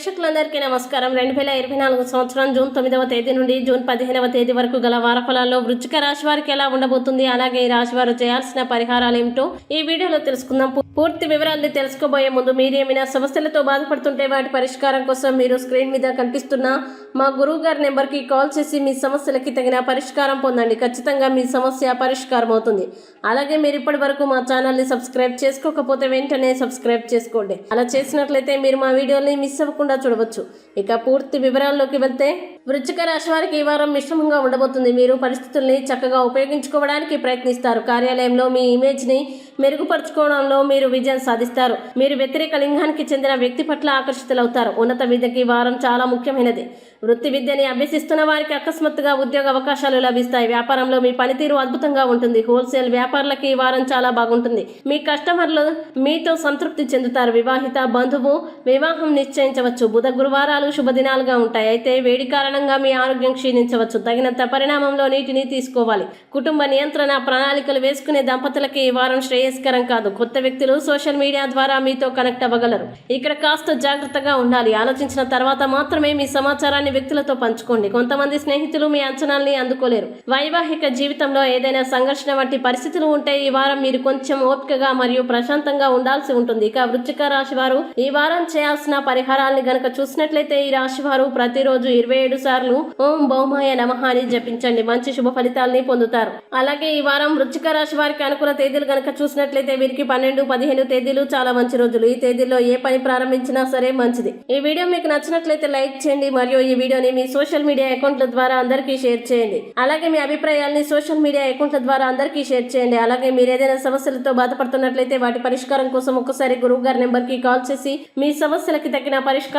ప్రేక్షకులందరికీ నమస్కారం. రెండు వేల ఇరవై నాలుగు సంవత్సరం జూన్ తొమ్మిదవ తేదీ నుండి జూన్ పదిహేనవ తేదీ వరకు గల వారఫలాల్లో వృచ్చిక రాశి వారికి ఎలా ఉండబోతుంది? అలాగే ఈ రాశి వారు చేయాల్సిన పరిహారాలు ఏమిటో ఈ వీడియోలో తెలుసుకుందాం. పూ- పూర్తి వివరాలు తెలుసుకోబోయే ముందు మీరు ఏమైనా సమస్యలతో బాధపడుతుంటే వాటి పరిష్కారం కోసం మీరు స్క్రీన్ మీద కనిపిస్తున్న మా గురువు గారి నెంబర్కి కాల్ చేసి మీ సమస్యలకి తగిన పరిష్కారం పొందండి. ఖచ్చితంగా మీ సమస్య పరిష్కారం అవుతుంది అలాగే మీరు ఇప్పటి వరకు మా ఛానల్ని సబ్స్క్రైబ్ చేసుకోకపోతే వెంటనే సబ్స్క్రైబ్ చేసుకోండి. అలా చేసినట్లయితే మీరు మా వీడియోని మిస్ అవ్వకుండా చూడవచ్చు. ఇక పూర్తి వివరాల్లోకి వెళ్తే వృచ్చిక రాశి వారికి ఈ వారం మిశ్రమంగా ఉండబోతుంది. మీరు పరిస్థితుల్ని చక్కగా ఉపయోగించుకోవడానికి ప్రయత్నిస్తారు. కార్యాలయంలో మీ ఇమేజ్ని మెరుగుపరుచుకోవడంలో మీరు విజయం సాధిస్తారు. మీరు వ్యతిరేక లింగానికి చెందిన వ్యక్తి పట్ల ఆకర్షితులవుతారు. ఉన్నత విద్యకి వారం చాలా ముఖ్యమైనది. వృత్తి విద్యని అభ్యసిస్తున్న వారికి అకస్మాత్తుగా ఉద్యోగ అవకాశాలు లభిస్తాయి. వ్యాపారంలో మీ పనితీరు అద్భుతంగా ఉంటుంది. హోల్సేల్ వ్యాపారులకి ఈ వారం చాలా బాగుంటుంది. మీ కస్టమర్లు మీతో సంతృప్తి చెందుతారు. వివాహిత బంధువు వివాహం నిశ్చయించవచ్చు. బుధ గురువారాలు శుభదినాలుగా ఉంటాయి. అయితే వేడి కారణంగా మీ ఆరోగ్యం క్షీణించవచ్చు. తగినంత పరిణామంలో నీటిని తీసుకోవాలి. కుటుంబ నియంత్రణ ప్రణాళికలు వేసుకునే దంపతులకి ఈ వారం శ్రేయస్కరం కాదు. కొత్త వ్యక్తులు సోషల్ మీడియా ద్వారా మీతో కనెక్ట్ అవ్వగలరు. ఇక్కడ కాస్త జాగ్రత్తగా ఉండాలి. ఆలోచించిన తర్వాత మాత్రమే మీ సమాచారాన్ని వ్యక్తులతో పంచుకోండి. కొంతమంది స్నేహితులు మీ అంచనాల్ని అందుకోలేరు. వైవాహిక జీవితంలో ఏదైనా సంఘర్షణ వంటి పరిస్థితులు ఉంటే ఈ వారం మీరు కొంచెం ఓపికగా మరియు ప్రశాంతంగా ఉండాల్సి ఉంటుంది. ఇక వృచ్చిక రాశి వారు ఈ వారం చేయాల్సిన పరిహారాల్ని గనక చూసినట్లయితే ఈ రాశి వారు ప్రతిరోజు ఇరవై ఏడు సార్లు ఓం బౌమాయ నమః అని జపించండి. మంచి శుభ ఫలితాల్ని పొందుతారు. అలాగే ఈ వారం వృచ్చిక రాశి వారికి అనుకూల తేదీలు గనక చూసినట్లయితే వీరికి పన్నెండు పదిహేను తేదీలు చాలా మంచి రోజులు. ఈ తేదీల్లో ఏ పని ప్రారంభించినా సరే మంచిది. ఈ వీడియో మీకు నచ్చినట్లయితే లైక్ చేయండి. మరియు ఈ వీడియోని మీ సోషల్ మీడియా అకౌంట్ల ద్వారా అందరికీ షేర్ చేయండి. అలాగే మీ అభిప్రాయాల్ని సోషల్ మీడియా అకౌంట్ల ద్వారా అందరికీ షేర్ చేయండి. అలాగే మీరు ఏదైనా సమస్యలతో బాధపడుతున్నట్లయితే వాటి పరిష్కారం కోసం ఒక్కసారి గురువు గారి నెంబర్కి కాల్ చేసి మీ సమస్యలకి తగిన